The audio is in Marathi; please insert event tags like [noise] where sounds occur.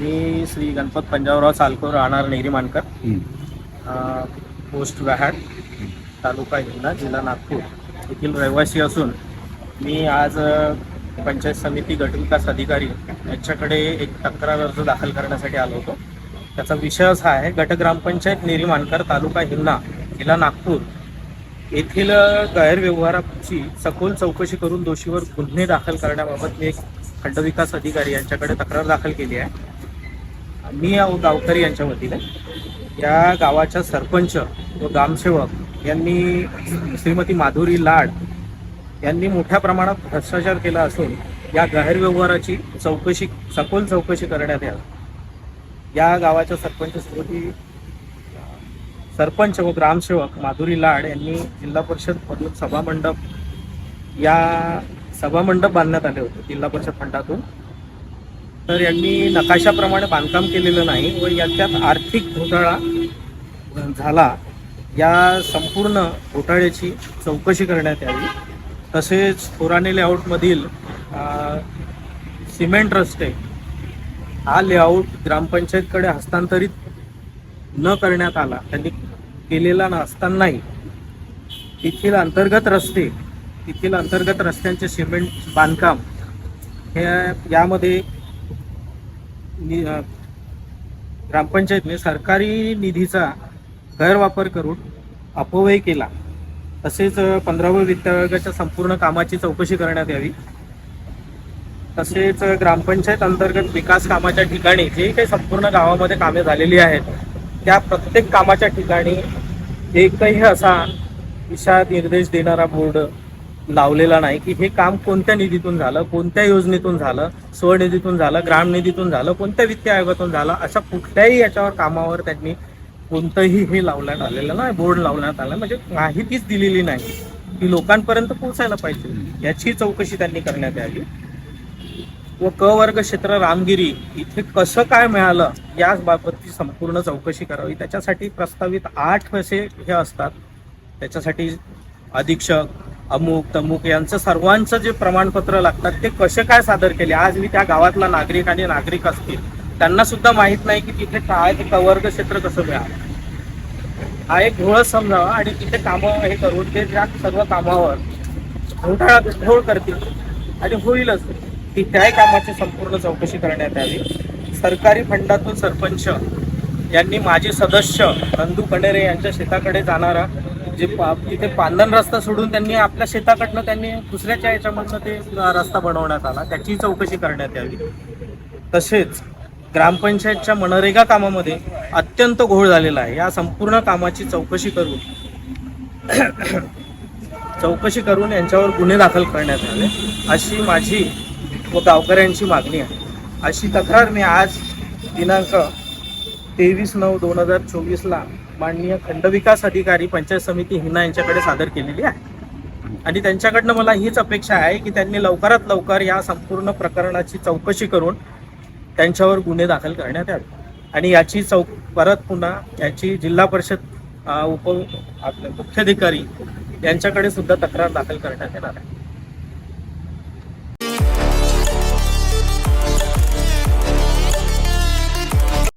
मी श्री गणपत पंजाबराव सालकोर राहणार नेरी मानकर. अ, पोस्ट व्याहाड तालुका हिंगणा जिल्हा नागपूर. येथील रहिवासी असून मी आज अ, पंचायत समिती गटविकास अधिकारी यांच्याकडे एक तक्रार अर्ज दाखल करण्यासाठी आलो होतो. त्याचा विषय असा आहे गट ग्रामपंचायत नेरी मानकर तालुका हिंगणा जिल्हा नागपूर. येथील अ, गैरव्यवहाराची सखोल चौकशी करून दोषीवर गुन्हे दाखल करण्याबाबत मी एक खंडविकास अधिकारी यांच्याकडे तक्रार दाखल केली आहे. मी गावकरी यांच्या वतीने या गावाच्या सरपंच व ग्रामसेवक यांनी श्रीमती माधुरी लाड यांनी मोठ्या प्रमाणात भ्रष्टाचार केला असून या गैरव्यवहाराची चौकशी सखोल चौकशी करण्यात यावी. या गावाच्या सरपंच श्रीमती सरपंच व ग्रामसेवक माधुरी लाड यांनी जिल्हा परिषद मधून सभामंडप या सभामंडप बांधण्यात आले होते जिल्हा परिषद फंडातून. तर यांनी नकाशाप्रमाणे बांधकाम केलेलं नाही व याच्यात आर्थिक घोटाळा झाला. या संपूर्ण घोटाळ्याची चौकशी करण्यात यावी. तसेच थोराने लेआउटमधील सिमेंट रस्ते हा लेआउट ग्रामपंचायतकडे हस्तांतरित न करण्यात आला. त्यांनी केलेला नसतानाही तेथील अंतर्गत रस्ते तेथील अंतर्गत रस्त्यांचे सिमेंट बांधकाम हे यामध्ये नि- ग्रामपंचायतने सरकारी निधीचा गैरवापर करून अपव्यय केला. तसेच पंधराव्या वित्त आयोगाच्या संपूर्ण कामाची चौकशी करण्यात यावी. तसेच ग्रामपंचायत अंतर्गत विकास कामाच्या ठिकाणी जे काही संपूर्ण गावामध्ये कामे झालेली आहेत त्या प्रत्येक कामाच्या ठिकाणी एकही असा दिशा निर्देश देणारा बोर्ड लावलेला नाही की हे काम कोणत्या निधीतून झालं कोणत्या योजनेतून झालं स्वनिधीतून झालं ग्राम निधीतून झालं कोणत्या वित्त आयोगातून झालं अशा कुठल्याही याच्यावर कामावर त्यांनी कोणतंही हे लावण्यात आलेलं नाही बोर्ड लावण्यात आला म्हणजे माहितीच दिलेली नाही ती लोकांपर्यंत पोहोचायला पाहिजे. याची चौकशी त्यांनी करण्यात यावी. व क वर्ग क्षेत्र रामगिरी इथे कसं काय मिळालं या बाबतची संपूर्ण चौकशी करावी. त्याच्यासाठी प्रस्तावित आठ असे हे असतात. त्याच्यासाठी अधीक्षक अमुक तमुक यांचं सर्वांचं जे प्रमाणपत्र लागतात ते कसे काय सादर केले? आज मी त्या गावातला नागरिक आणि नागरिक असतील त्यांना सुद्धा माहीत नाही की तिथे काय ते कवर्ग क्षेत्र कसं मिळालं. हा एक घोळच समजावा आणि तिथे कामं हे करून ते त्या सर्व कामावर घोटाळा घोळ करतील आणि होईलच की त्याही कामाची संपूर्ण चौकशी करण्यात यावी. सरकारी फंडातून सरपंच यांनी माजी सदस्य नंदू कणेरे यांच्या शेताकडे जाणारा जे पा- तिथे पांदन रस्ता सोडून त्यांनी आपल्या शेताकडनं त्यांनी दुसऱ्याच्या याच्यामधनं ते रस्ता बनवण्यात आला. त्याची चौकशी करण्यात यावी. तसेच ग्रामपंचायतच्या मनरेगा कामामध्ये अत्यंत घोळ झालेला आहे. या संपूर्ण कामाची चौकशी करून [clears throat] चौकशी करून यांच्यावर गुन्हे दाखल करण्यात आले. अशी माझी व गावकऱ्यांची मागणी आहे. अशी तक्रार मी आज दिनांक तेवीस नऊ दोन हजार चोवीसला माननीय खंडविकास अधिकारी पंचायत समिती हिना यांच्याकडे सादर केलेली आहे. आणि त्यांच्याकडनं मला हीच अपेक्षा आहे की त्यांनी लवकरात लवकर या संपूर्ण प्रकरणाची चौकशी करून त्यांच्यावर गुन्हे दाखल करण्यात यावे. आणि याची चौक परत पुन्हा याची जिल्हा परिषद उप आपले मुख्याधिकारी यांच्याकडे सुद्धा तक्रार दाखल करण्यात येणार आहे.